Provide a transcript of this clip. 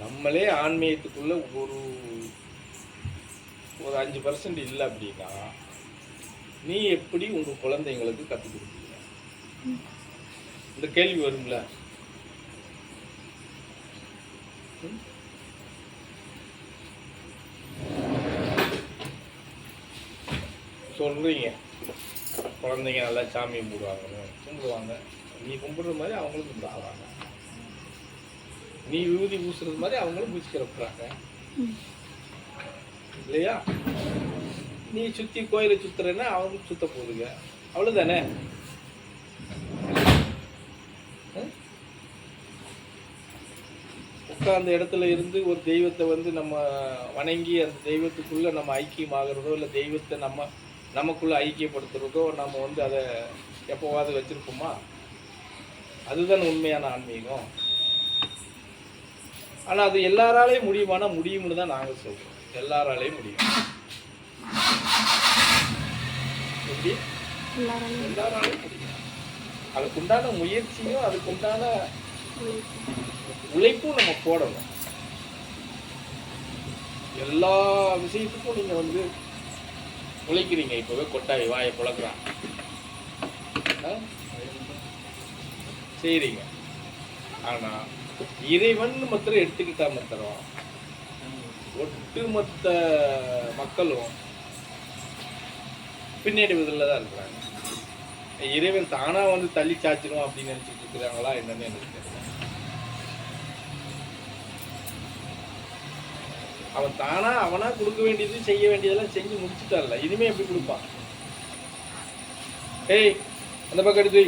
நம்மளே ஆன்மீகத்துக்குள்ள ஒரு ஒரு அஞ்சு பர்சன்ட் இல்லை அப்படின்னா நீ எப்படி உங்க குழந்தைங்களுக்கு கற்றுக் கொடுப்பீங்க? இந்த கேள்வி வரும்ல? சொல்றீங்க. குழந்தைங்க நல்லா சாமி கும்பிடுவாங்க கும்பிடுவாங்க. நீ கும்பிடுற மாதிரி அவங்களும் கும்பிடுவாங்க. நீ விபூதி பூசுறது மாதிரி அவங்களும் பூசி இல்லையா? நீ சுத்தி கோயிலை சுத்துறேன்னா அவங்க சுத்த போகுதுங்க. அவ்வளோதானே ம்? உட்கார்ந்த இடத்துல இருந்து ஒரு தெய்வத்தை வந்து நம்ம வணங்கி அந்த தெய்வத்துக்குள்ள நம்ம ஐக்கியமாகிறதோ இல்லை தெய்வத்தை நம்ம நமக்குள்ளே ஐக்கியப்படுத்துறதோ நம்ம வந்து அதை எப்போவாது வச்சிருப்போமா? அதுதான் உண்மையான ஆன்மீகம். ஆனால் அது எல்லாராலையும் முடியுமானா முடியும்னு தான் நாங்கள் சொல்கிறோம் எல்லாராலையும் முடியும். எப்படி? எல்லாராலையும் முடியும். அதுக்குண்டான முயற்சியும் அதுக்குண்டான உழைப்பும் நம்ம போடணும். எல்லா விஷயத்துக்கும் நீங்கள் வந்து உழைக்கிறீங்க இப்போவே கொட்டாய் வாயை புழக்கிறான். சரிங்க. ஆனால் இறைவன் மாத்திரம் எடுத்துக்கிட்டா மாத்திரம் ஒட்டுமொத்த மக்களும் பின்னடைவதில் தான் இருக்கிறாங்க. இறைவன் தானாக வந்து தள்ளி சாச்சிடும் அப்படின்னு நினச்சிட்டு இருக்கிறாங்களா என்னன்னு எனக்கு அவன் தானா அவனா கொடுக்க வேண்டியது செய்ய வேண்டியதெல்லாம் செஞ்சு முடிச்சுட்டான்ல. இனிமே எப்படி கொடுப்பான்? ஏய் அந்த பக்கம் எடுத்து